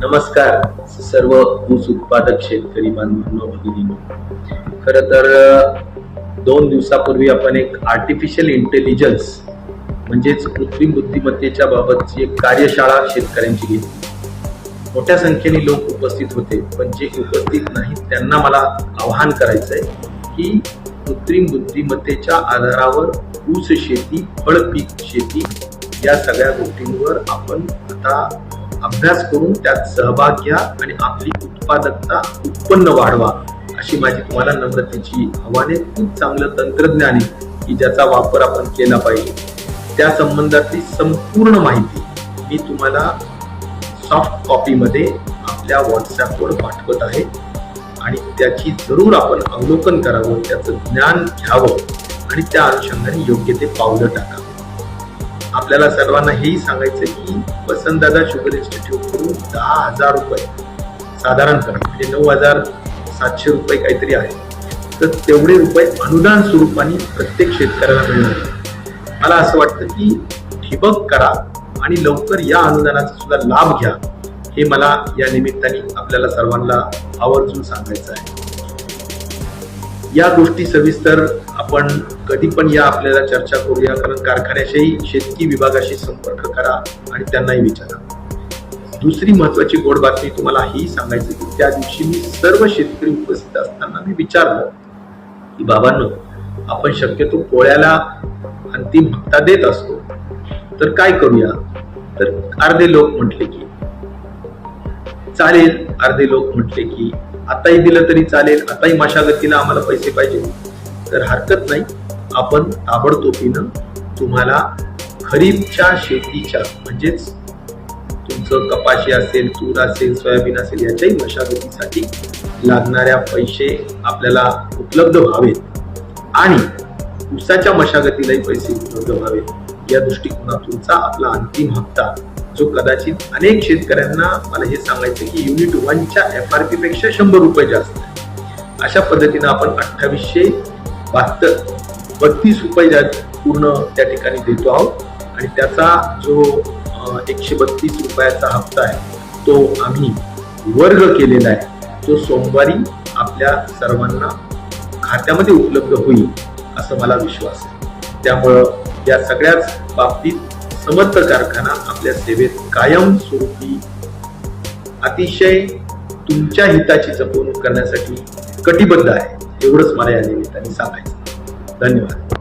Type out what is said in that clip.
नमस्कार. सर्व ऊस उत्पादक शेतकरी बांधवांनो भगिनी खर तर दोन दिवसापूर्वी आपण एक आर्टिफिशियल इंटेलिजन्स म्हणजेच कृत्रिम बुद्धिमत्तेच्या बाबतची एक कार्यशाळा शेतकऱ्यांची घेतली. मोठ्या संख्येने लोक उपस्थित होते पण जे उपस्थित नाहीत त्यांना मला आवाहन करायचं आहे की कृत्रिम बुद्धिमत्तेच्या आधारावर ऊस शेती फळ पीक शेती या सगळ्या गोष्टींवर आपण आता अभ्यास करून त्यात सहभाग घ्या आणि आपली उत्पादकता उत्पन्न वाढवा अशी माझी तुम्हाला नम्रतेची आव्हाने. खूप चांगलं तंत्रज्ञान आहे की ज्याचा वापर आपण केला पाहिजे. त्या संबंधातली संपूर्ण माहिती मी तुम्हाला सॉफ्ट कॉपीमध्ये आपल्या व्हॉट्सॲपवर पाठवत आहे. आणि त्याची जरूर आपण अवलोकन करावं त्याचं ज्ञान घ्यावं आणि त्या अनुषंगाने योग्य ते पावलं टाकावं. आपल्याला सर्वांना हेही सांगायचं की वसंतदादा शुगर इन्स्टिट्यूट दहा हजार रुपये साधारणपणे म्हणजे नऊ हजार सातशे रुपये काहीतरी आहे. तर तेवढे रुपये अनुदान स्वरूपाने प्रत्येक शेतकऱ्याला मिळणार. मला असं वाटतं की ठिबक करा आणि लवकर या अनुदानाचा सुद्धा लाभ घ्या हे मला या निमित्ताने आपल्याला सर्वांना आवर्जून सांगायचं आहे. या गोष्टी सविस्तर आपण कधी पण या आपल्याला चर्चा करूया कारण कारखान्याच्याही शेतकी विभागाशी संपर्क करा आणि त्यांनाही विचारा. दुसरी महत्वाची गोड बातमी तुम्हाला ही सांगायची की त्या दिवशी मी सर्व शेतकरी उपस्थित असताना मी विचारलं की बाबांनो आपण शक्यतो पोळ्याला अंतिम हप्ता देत असतो. तर काय करूया? तर अर्धे लोक म्हटले की चालेल. अर्धे लोक म्हटले की आताही दिलं तरी चालेल. आताही मशागतीला आम्हाला पैसे पाहिजे. तर हरकत नाही. आपण ताबडतोबीनं तुम्हाला खरीपच्या शेतीच्या म्हणजेच तुमचं कपाशी असेल तूर असेल सोयाबीन असेल याच्याही मशागतीसाठी लागणाऱ्या पैसे आपल्याला उपलब्ध व्हावेत. आणि ऊसाच्या मशागतीलाही पैसे उपलब्ध व्हावेत. या दृष्टिकोनातूनचा आपला अंतिम हप्ता जो कदाचित अनेक शेतकऱ्यांना मला हे सांगायचं की युनिट वनच्या एफ आर पी पेक्षा शंभर रुपये जास्त आहे. अशा पद्धतीनं आपण अठ्ठावीसशे बहात्तर बत्तीस रुपये ज्या पूर्ण त्या ठिकाणी देतो आहोत. आणि त्याचा जो एकशे बत्तीस रुपयाचा हप्ता आहे तो आम्ही वर्ग केलेला आहे. तो सोमवारी आपल्या सर्वांना खात्यामध्ये उपलब्ध होईल असं मला विश्वास आहे. त्यामुळं या सगळ्याच बाबतीत समर्थ कारखाना आपल्या सेवेत कायम स्वरूपी अतिशय तुमच्या हिताची जपवणूक करण्यासाठी कटिबद्ध आहे एवढंच मला या निमित्ताने सांगायचं धन्यवाद.